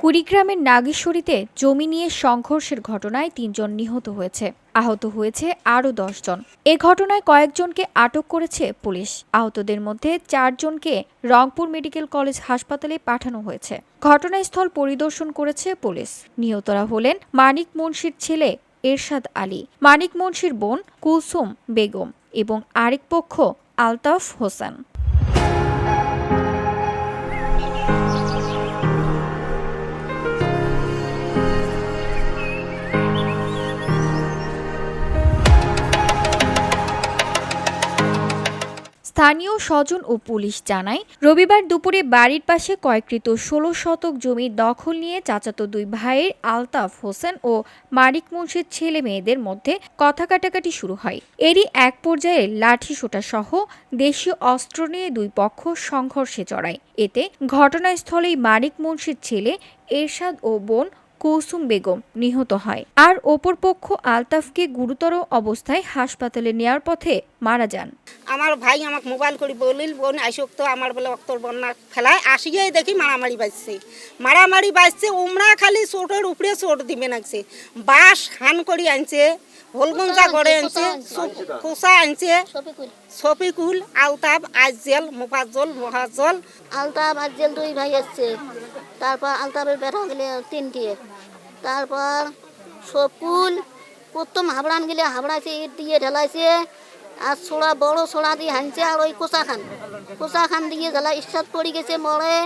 কুড়িগ্রামের নাগেশ্বরীতে জমি নিয়ে সংঘর্ষের ঘটনায় তিনজন নিহত হয়েছে। আহত হয়েছে আরও জন এ ঘটনায় কয়েকজনকে আটক করেছে পুলিশ। আহতদের মধ্যে চারজনকে রংপুর মেডিকেল কলেজ হাসপাতালে পাঠানো হয়েছে। ঘটনাস্থল পরিদর্শন করেছে পুলিশ। নিহতরা হলেন মানিক মুন্সির ছেলে এরশাদ আলী, মানিক মুন্সির বোন কুলসুম বেগম এবং আরেক পক্ষ আলতাফ হোসেন। স্থানীয় স্বজন ও পুলিশ জানায়, রবিবার দুপুরে বাড়ির পাশে কয়েকৃত ষোলো শতক জমি দখল নিয়ে চাচাতো দুই ভাইয়ের আলতাফ হোসেন ও মানিক মুন্সির ছেলে মেয়েদের মধ্যে কথা কাটাকাটি শুরু হয়। এরই এক পর্যায়ে লাঠি সোটা সহ দেশীয় অস্ত্র নিয়ে দুই পক্ষ সংঘর্ষে জড়ায়। এতে ঘটনাস্থলেই মানিক মুন্সির ছেলে এরশাদ ও বোন কৌসুম বেগম নিহত হয়। আর অপর পক্ষ আলতাফকে গুরুতর অবস্থায় হাসপাতালে নেয়ার পথে মারা যান। আমার ভাই আমাকে মোবাইল করে বলিল বোন আইসক তো আমার বলে অক্তর বন্যা ফেলায়। আসিয়ে দেখি মারামারি বাজছে। মারামারি বাজছে উমরা খালি চোটের উপরে চোট দিবে নাকছে। বাঁশ হান করি আনছে হলগঞ্জা করে আনছে? কোসা আনছে? শফিকুল। আলতাব আজেল মুফাজ্জল মহাজল আলতাপ আর দুই ভাই আসছে। তারপর আলতাপের বেটা গেলে তিনটিয়ে তারপর সকুল প্রথম হাবড়ান গেলে হাবড়াইছে, ইট দিয়ে ঢেলাইছে, আর ছোড়া, বড় ছোড়া দিয়ে হানছে আর ওই কোসা খান কোসা খান দিয়ে জ্বালা ইচ্ছা পড়ে গেছে মরে।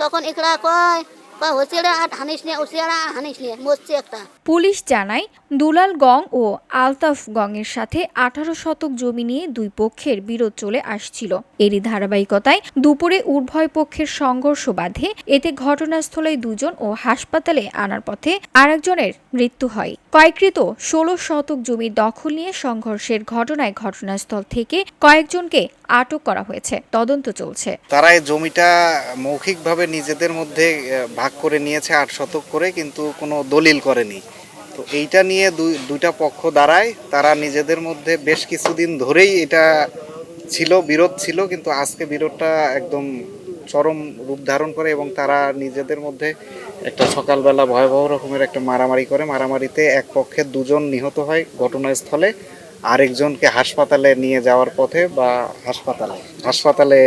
তখন একরা কয় কয় হচ্ছে আর হানিস নিয়ে ওসে আর হানিস নিয়ে মরছে একটা। পুলিশ জানায় দুলাল গং ও আলতাফ গংয়ের সাথে আঠারো শতক জমি নিয়ে দুই পক্ষের বিরোধ চলে আসছিল। এরই ধারাবাহিকতায় দুপুরে উভয় পক্ষের সংঘর্ষ বাধে। এতে ঘটনাস্থলে দুজন ও হাসপাতালে আনার পথে আরেকজনের মৃত্যু হয়। কয়েকৃত ষোলো শতক জমি দখল নিয়ে সংঘর্ষের ঘটনায় ঘটনাস্থল থেকে কয়েকজনকে আটক করা হয়েছে। তদন্ত চলছে। তারা এই জমিটা মৌখিকভাবে নিজেদের মধ্যে ভাগ করে নিয়েছে আট শতক করে, কিন্তু কোনো দলিল করেনি। তো এইটা নিয়ে দুই, দুইটা পক্ষ দাঁড়ায়। তারা নিজেদের মধ্যে বেশ কিছুদিন ধরেই এটা ছিল, বিরোধ ছিল, কিন্তু আজকে বিরোধটা একদম চরম রূপ ধারণ করে এবং তারা নিজেদের মধ্যে একটা সকালবেলা ভয়াবহ রকমের একটা মারামারি করে। মারামারিতে এক পক্ষের দুজন নিহত হয় ঘটনাস্থলে, আরেকজনকে হাসপাতালে নিয়ে যাওয়ার পথে বা হাসপাতালে হাসপাতালে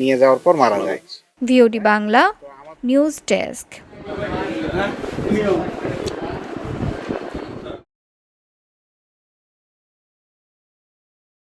নিয়ে যাওয়ার পর মারা যায়। VOD Bangla news desk